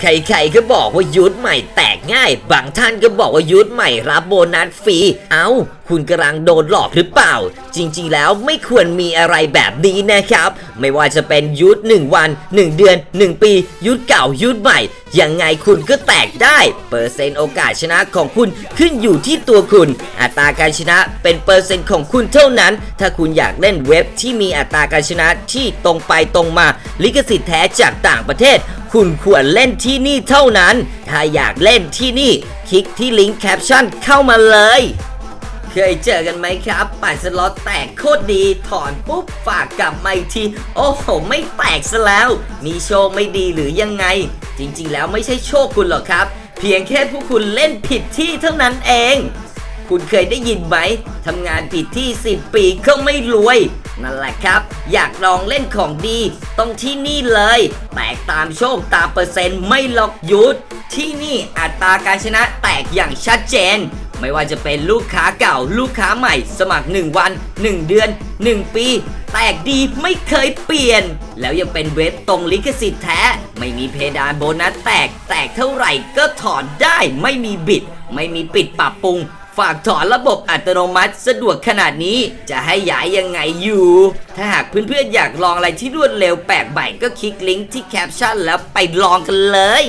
ใครๆก็บอกว่ายุทธใหม่แตกง่าย บางท่านก็บอกว่ายุทธใหม่รับโบนัสฟรี เอ้า คุณกำลังโดนหลอกหรือเปล่า จริงๆแล้วไม่ควรมีอะไรแบบนี้นะครับ ไม่ว่าจะเป็นยุทธ1วัน 1 เดือน 1 ปี ยุทธเก่ายุทธใหม่ ยังไงคุณก็แตกได้ เปอร์เซ็นต์โอกาสชนะของคุณขึ้นอยู่ที่ตัวคุณ อัตราการชนะเป็นเปอร์เซ็นต์ของคุณเท่านั้น ถ้าคุณอยากเล่นเว็บที่มีอัตราการชนะที่ตรงไปตรงมา ลิขสิทธิ์แท้จากต่างประเทศ คุณควรเล่นที่นี่เท่านั้น ถ้าอยากเล่นที่นี่ คลิกที่ลิงก์แคปชั่นเข้ามาเลย เคยเจอกันไหมครับปั่นสล็อตแตกโคตรดี ถอนปุ๊บฝากกลับมาอีกที โอ้โห ไม่แตกซะแล้ว มีโชคไม่ดีหรือยังไง จริงๆ แล้วไม่ใช่โชคคุณหรอกครับ เพียงแค่พวกคุณเล่นผิดที่เท่านั้นเอง คุณเคยได้ยินไหมทำงานผิดที่ 10 ปีก็ไม่รวย นั่นแหละครับ อยากลองเล่นของดีต้องที่นี่เลย แตกตามโชคตามเปอร์เซ็นต์ไม่หลอกยุด ที่นี่อัตราการชนะแตกอย่างชัดเจน ไม่ว่าจะเป็นลูกค้าเก่า ลูกค้าใหม่ สมัคร 1 วัน 1 เดือน 1 ปี แตกดีไม่เคยเปลี่ยน แล้วยังเป็นเว็บตรงลิขสิทธิ์แท้ ไม่มีเพดานโบนัสแตก แตกเท่าไหร่ก็ถอนได้ไม่มีบิด ไม่มีปิดปรับปรุง ฝากถอนระบบอัตโนมัติสะดวกขนาดนี้ จะให้ย้ายยังไงอยู่ ถ้าหากเพื่อนๆอยากลองอะไรที่รวดเร็วแปลกใหม่ก็คลิกลิงก์ที่แคปชั่นแล้วไปลองกันเลย